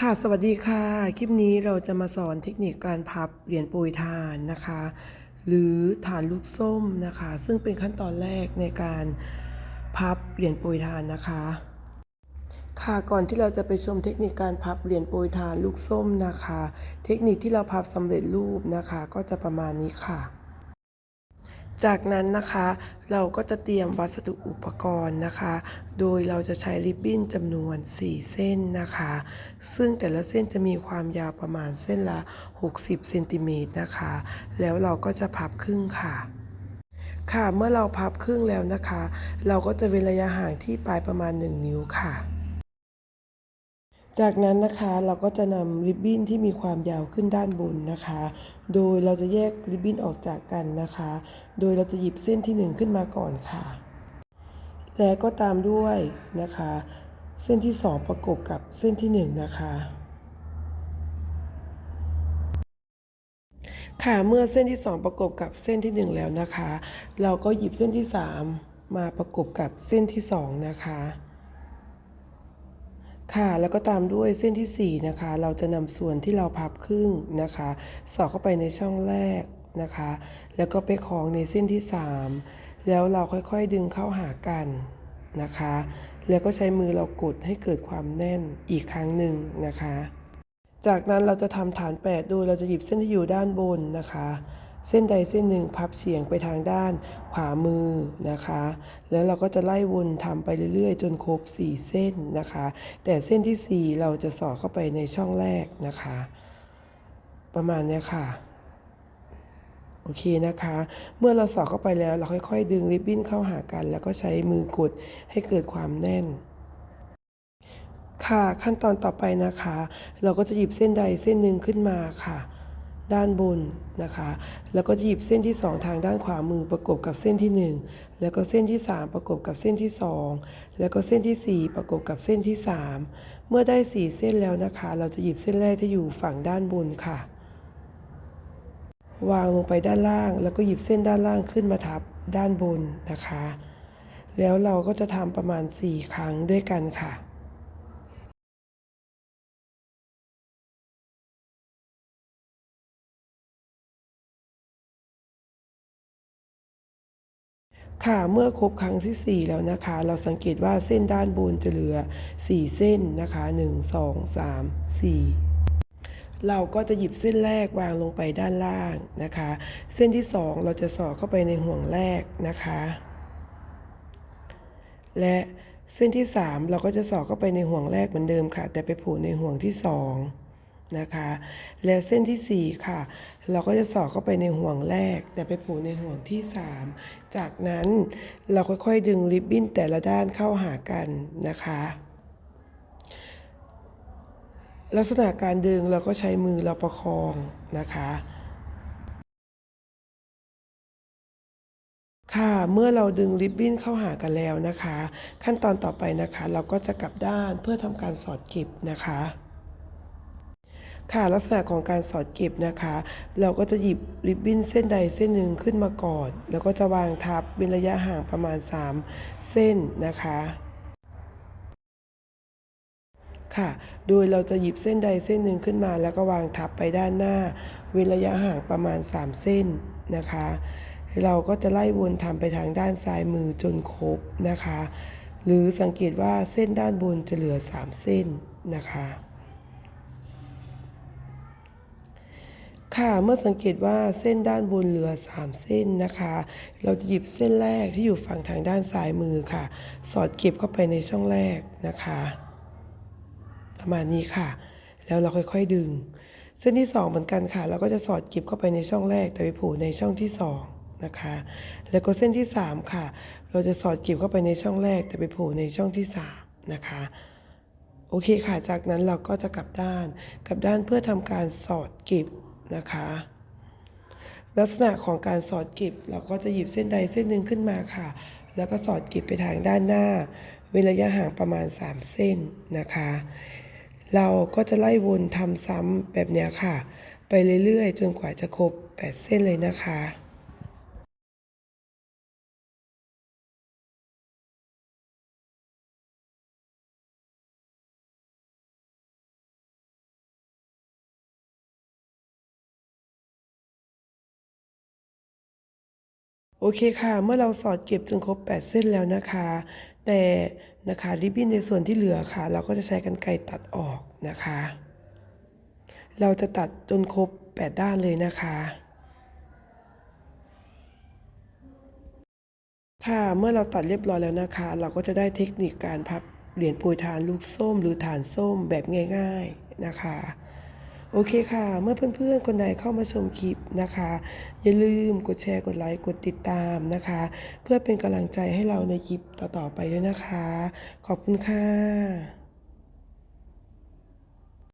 ค่ะสวัสดีค่ะ คลิปนี้เราจะมาสอนเทคนิคการพับเหรียญโปรยทานนะคะ หรือฐานลูกส้มนะคะ ซึ่งเป็นขั้นตอนแรกในการพับเหรียญโปรยทานนะคะ ค่ะก่อนที่เราจะไปชมเทคนิคการพับเหรียญโปรยทานลูกส้มนะคะ เทคนิคที่เราพับสำเร็จรูปนะคะ ก็จะประมาณนี้ค่ะ จากนั้นนะคะเราก็จะเตรียมวัสดุอุปกรณ์นะคะ โดยเราจะใช้ริบบิ้นจำนวน 4 เส้นนะคะ ซึ่งแต่ละเส้นจะมีความยาวประมาณเส้นละ 60เซนติเมตรนะคะ แล้วเราก็จะพับครึ่งค่ะค่ะเมื่อเราพับครึ่งแล้วนะคะ เราก็จะเว้นระยะห่างที่ปลายประมาณ 1 นิ้วค่ะ จากนั้นนะคะเราก็จะนำริบบิ้นที่มีความยาวขึ้นด้านบนนะคะ โดยเราจะแยกริบบิ้นออกจากกันนะคะ โดยเราจะหยิบเส้นที่ 1 ขึ้นมาก่อนค่ะ และก็ตามด้วยนะคะ เส้นที่ 2 ประกบกับเส้นที่ 1 นะคะค่ะเมื่อเส้นที่ 2 ประกบกับเส้นที่ 1 แล้วนะคะ เราก็หยิบเส้นที่ 3 มาประกบกับเส้นที่ 2 นะคะ ค่ะแล้วก็ตามด้วยเส้นที่ 4 นะคะ เราจะนำส่วนที่เราพับครึ่งนะคะ สอดเข้าไปในช่องแรกนะคะ แล้วก็ไปคล้องในเส้นที่ 3 แล้วเราค่อยๆดึงเข้าหากันนะคะ แล้วก็ใช้มือเรากดให้เกิดความแน่นอีกครั้งหนึ่งนะคะ จากนั้นเราจะทำฐาน 8 โดยเราจะหยิบเส้นที่อยู่ด้านบนนะคะ เส้นใดเส้นหนึ่งพับเฉียงไปทางด้านขวามือนะคะ แล้วเราก็จะไล่วนทำไปเรื่อยๆ จนครบ 4 เส้นนะคะ แต่เส้นที่ 4 เราจะสอดเข้าไปในช่องแรกนะคะ ประมาณนี้ค่ะโอเคนะคะ เมื่อเราสอดเข้าไปแล้วเราค่อย ๆ ดึงริบบิ้นเข้าหากัน แล้วก็ใช้มือกดให้เกิดความแน่น ค่ะขั้นตอนต่อไปนะคะ เราก็จะหยิบเส้นใดเส้นหนึ่งขึ้นมาค่ะ ด้านบนนะคะ แล้วก็หยิบเส้นที่ 2 ทางด้านขวามือประกบกับเส้นที่ 1 แล้วก็เส้นที่ 3 ประกบกับเส้นที่ 2 แล้วก็เส้นที่ 4 ประกบกับเส้นที่ 3 เมื่อได้ 4 เส้นแล้วนะคะ เราจะหยิบเส้นแรกที่อยู่ฝั่งด้านบนค่ะ วางลงไปด้านล่าง แล้วก็หยิบเส้นด้านล่างขึ้นมาทับด้านบนนะคะ แล้วเราก็จะทำประมาณ 4 ครั้งด้วยกันค่ะ ค่ะเมื่อครบครั้งที่ 4 แล้วนะคะ เราสังเกตว่าเส้นด้านบนจะเหลือ 4 เส้นนะคะ 1 2 3 4 เราก็จะหยิบเส้นแรกวางลงไปด้านล่างนะคะ เส้นที่ 2 เราจะสอดเข้าไปในห่วงแรกนะคะ และเส้นที่ 3 เราก็จะสอดเข้าไปในห่วงแรกเหมือนเดิมค่ะ แต่ไปผูกในห่วงที่ 2 นะคะ และเส้นที่ 4 ค่ะ เราก็จะสอดเข้าไปในห่วงแรก แต่ไปผูกในห่วงที่ 3 จากนั้นเราค่อยๆ ดึงริบบิ้นแต่ละด้านเข้าหากันนะคะ ลักษณะการดึงเราก็ใช้มือเราประคองนะคะค่ะ เมื่อเราดึงริบบิ้นเข้าหากันแล้วนะคะ ขั้นตอนต่อไปนะคะ เราก็จะกลับด้านเพื่อทำการสอดเก็บนะคะ ค่ะลักษณะของการสอดเก็บนะคะ เราก็จะหยิบริบบิ้นเส้นใดเส้นหนึ่งขึ้นมาก่อน แล้วก็จะวางทับเป็นระยะห่างประมาณ 3 เส้นนะคะค่ะ โดยเราจะหยิบเส้นใดเส้นหนึ่งขึ้นมา แล้วก็วางทับไปด้านหน้า เว้นระยะห่างประมาณ 3 เส้นนะคะ เราก็จะไล่วนทำไปทางด้านซ้ายมือจนครบนะคะ หรือสังเกตว่าเส้นด้านบนจะเหลือ 3 เส้นนะคะ ค่ะ เมื่อสังเกตว่าเส้นด้านบนเหลือ 3 เส้นนะคะ เราจะหยิบเส้นแรกที่อยู่ฝั่งทางด้านซ้ายมือค่ะ สอดเก็บเข้าไปในช่องแรกนะคะ ประมาณนี้ค่ะ แล้วเราค่อยๆดึง เส้นที่ 2 เหมือนกันค่ะ เราก็จะสอดเก็บเข้าไปในช่องแรก แต่ไปผูกในช่องที่ 2 นะคะ แล้วก็เส้นที่ 3 ค่ะ เราจะสอดเก็บเข้าไปในช่องแรก แต่ไปผูกในช่องที่ 3 นะคะโอเคค่ะ จากนั้นเราก็จะกลับด้าน กลับด้านเพื่อทำการสอดเก็บ นะคะ ลักษณะของการสอดเก็บเราก็จะหยิบเส้นใดเส้นหนึ่งขึ้นมาค่ะ แล้วก็สอดเก็บไปทางด้านหน้า เว้นระยะห่างประมาณ 3 เส้นนะคะ เราก็จะไล่วนทำซ้ำแบบนี้ค่ะ ไปเรื่อยๆ จนกว่าจะครบ 8 เส้นเลยนะคะ โอเคค่ะ เมื่อเราสอดเก็บจนครบ 8 เส้นแล้วนะคะ แต่นะคะริบบิ้นในส่วนที่เหลือค่ะ เราก็จะใช้กรรไกรตัดออกนะคะ เราจะตัดจนครบ 8 ด้านเลยนะคะค่ะเมื่อเราตัดเรียบร้อยแล้วนะคะ เราก็จะได้เทคนิคการพับเหรียญปรยทานลูกส้มหรือฐานส้มแบบง่าย ๆนะคะ โอเคค่ะ เมื่อเพื่อนๆ คนใดเข้ามาชมคลิปนะคะ อย่าลืมกดแชร์กดไลค์กดติดตามนะคะ เพื่อเป็นกำลังใจให้เราในคลิปต่อๆไปด้วยนะคะ ขอบคุณค่ะ